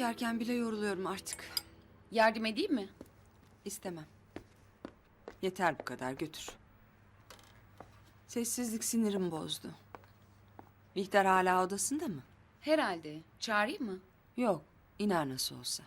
yerken bile yoruluyorum artık. Yardım edeyim mi? İstemem. Yeter bu kadar götür. Sessizlik sinirimi bozdu. Bihter hala odasında mı? Herhalde. Çağırayım mı? Yok. iner nasıl olsa.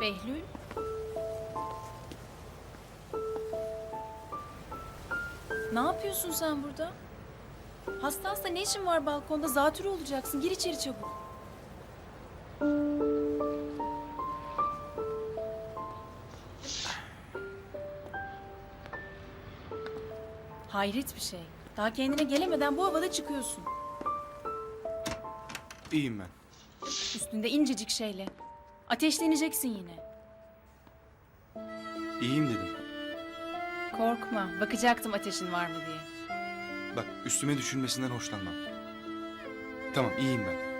Behlül? Ne yapıyorsun sen burada? Hasta hasta ne işin var balkonda? Zatürre olacaksın. Gir içeri çabuk. Hayret bir şey. Daha kendine gelemeden bu havada çıkıyorsun. İyiyim ben. Üstünde incecik şeyle. Ateşleneceksin yine. İyiyim dedim. Korkma. Bakacaktım ateşin var mı diye. Bak üstüme düşünmesinden hoşlanmam. Tamam iyiyim ben.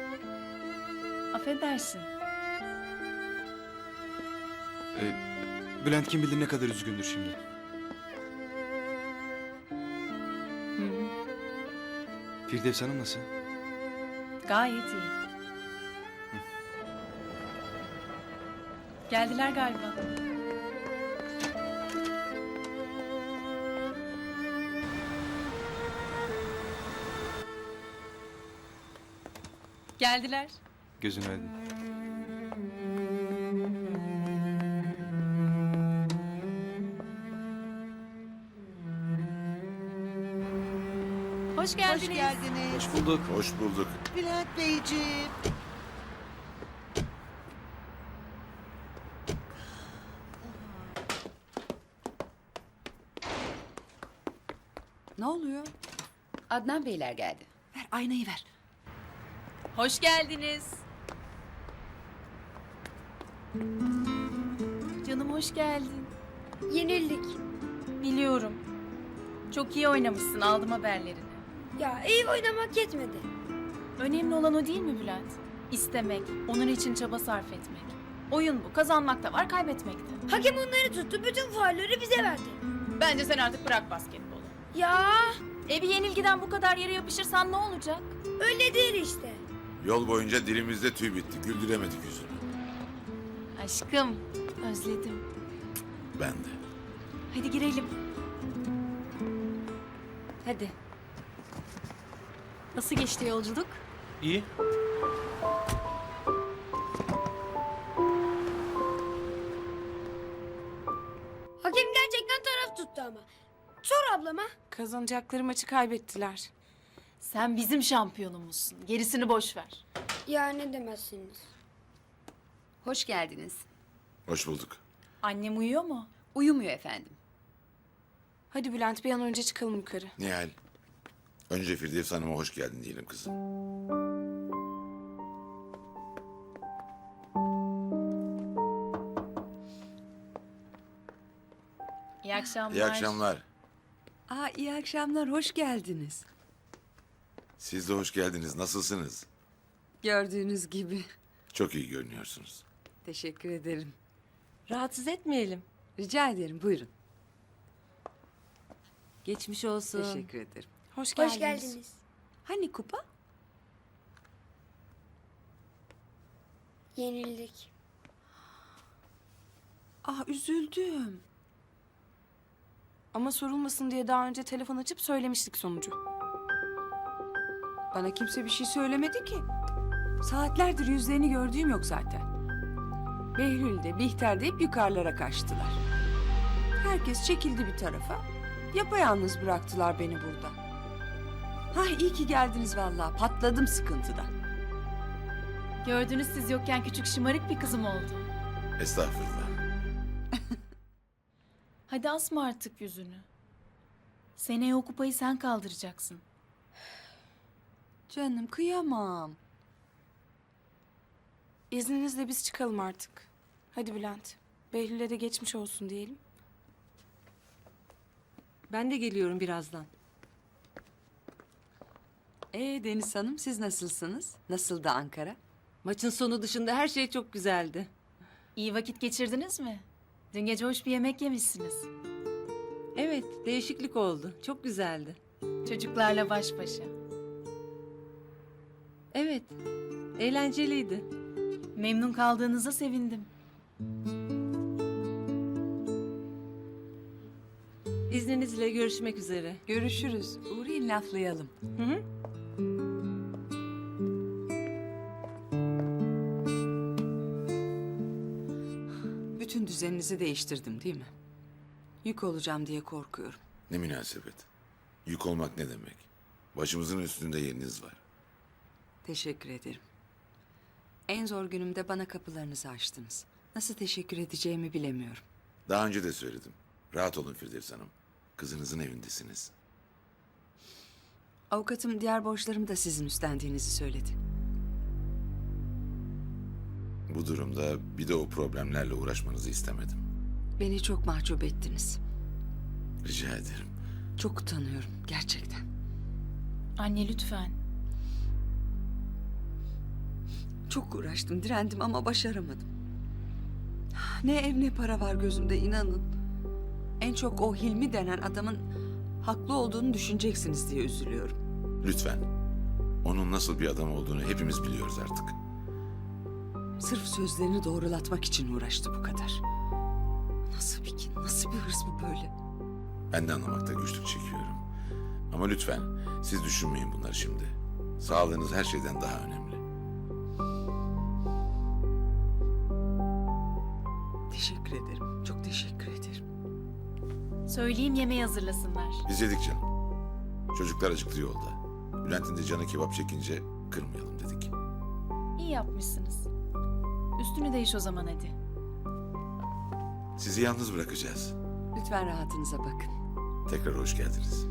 Affedersin. Ee, Bülent kim bilir ne kadar üzgündür şimdi. Hı hı. Firdevs Hanım nasıl? Gayet iyi. Geldiler galiba. Geldiler. Gözün aydın. Hoş geldiniz. Hoş geldiniz. Hoş bulduk. Hoş bulduk. Bülent Beyciğim. Ne oluyor? Adnan Beyler geldi. Ver aynayı ver. Hoş geldiniz. Canım hoş geldin. Yenildik. Biliyorum. Çok iyi oynamışsın. Aldım haberlerini. Ya iyi oynamak yetmedi. Önemli olan o değil mi Bülent? İstemek, onun için çaba sarf etmek. Oyun bu. Kazanmak da var, kaybetmek de. Hakem onları tuttu, bütün faulleri bize verdi. Bence sen artık bırak basketbolu. Ya E bir yenilgiden bu kadar yere yapışırsan ne olacak? öyle değil işte. Yol boyunca dilimizde tüy bitti. Güldüremedik yüzünü. Aşkım, özledim. Ben de. Hadi girelim. Hadi. Nasıl geçti yolculuk? İyi. Kazanacakları maçı kaybettiler. Sen bizim şampiyonumuzsun. Gerisini boş ver. Ya ne demezsiniz. Hoş geldiniz. Hoş bulduk. Annem uyuyor mu? Uyumuyor efendim. Hadi Bülent bir an önce çıkalım yukarı. Nihal. Önce Firdevs Hanım'a hoş geldin diyelim kızım. akşamlar. İyi akşamlar. Aa, iyi akşamlar, hoş geldiniz. Siz de hoş geldiniz. Nasılsınız? Gördüğünüz gibi. Çok iyi görünüyorsunuz. Teşekkür ederim. Rahatsız etmeyelim. Rica ederim, buyurun. Geçmiş olsun. Teşekkür ederim. Hoş Hoş geldiniz. geldiniz. Hani kupa? Yenildik. Ah, üzüldüm. Ama sorulmasın diye daha önce telefon açıp söylemiştik sonucu. Bana kimse bir şey söylemedi ki. Saatlerdir yüzlerini gördüğüm yok zaten. Behlül de Bihter de hep yukarılara kaçtılar. Herkes çekildi bir tarafa. Yapayalnız bıraktılar beni burada. Hah iyi ki geldiniz vallahi. Patladım sıkıntıdan. Gördünüz siz yokken küçük şımarık bir kızım oldu. Estağfurullah. Hadi asma artık yüzünü. Seneye o kupayı sen kaldıracaksın. Canım kıyamam. İzninizle biz çıkalım artık. Hadi Bülent. Behlül'e de geçmiş olsun diyelim. Ben de geliyorum birazdan. Ee Deniz Hanım siz nasılsınız? Nasıldı Ankara? Maçın sonu dışında her şey çok güzeldi. İyi vakit geçirdiniz mi? Dün gece hoş bir yemek yemişsiniz. Evet, değişiklik oldu. Çok güzeldi. Çocuklarla baş başa. Evet, eğlenceliydi. Memnun kaldığınıza sevindim. İzninizle görüşmek üzere. Görüşürüz. Uğrayın laflayalım. Hı hı. Düzeninizi değiştirdim değil mi? Yük olacağım diye korkuyorum. Ne münasebet. Yük olmak ne demek? Başımızın üstünde yeriniz var. Teşekkür ederim. En zor günümde bana kapılarınızı açtınız. Nasıl teşekkür edeceğimi bilemiyorum. Daha önce de söyledim. Rahat olun Firdevs Hanım. Kızınızın evindesiniz. Avukatım diğer borçlarımı da sizin üstlendiğinizi söyledi. Bu durumda bir de o problemlerle uğraşmanızı istemedim. Beni çok mahcup ettiniz. Rica ederim. Çok utanıyorum gerçekten. Anne lütfen. Çok uğraştım, direndim ama başaramadım. Ne ev ne para var gözümde inanın. En çok o Hilmi denen adamın haklı olduğunu düşüneceksiniz diye üzülüyorum. Lütfen. Onun nasıl bir adam olduğunu hepimiz biliyoruz artık. Sırf sözlerini doğrulatmak için uğraştı bu kadar. Nasıl bir kin, nasıl bir hırs bu böyle? Ben de anlamakta güçlük çekiyorum. Ama lütfen siz düşünmeyin bunları şimdi. Sağlığınız her şeyden daha önemli. Teşekkür ederim, çok teşekkür ederim. Söyleyeyim yemeği hazırlasınlar. Biz yedik canım. Çocuklar acıktı yolda. Bülent'in de canı kebap çekince kırmayalım dedik. İyi yapmışsınız. Üstünü değiş o zaman hadi. Sizi yalnız bırakacağız. Lütfen rahatınıza bakın. Tekrar hoş geldiniz.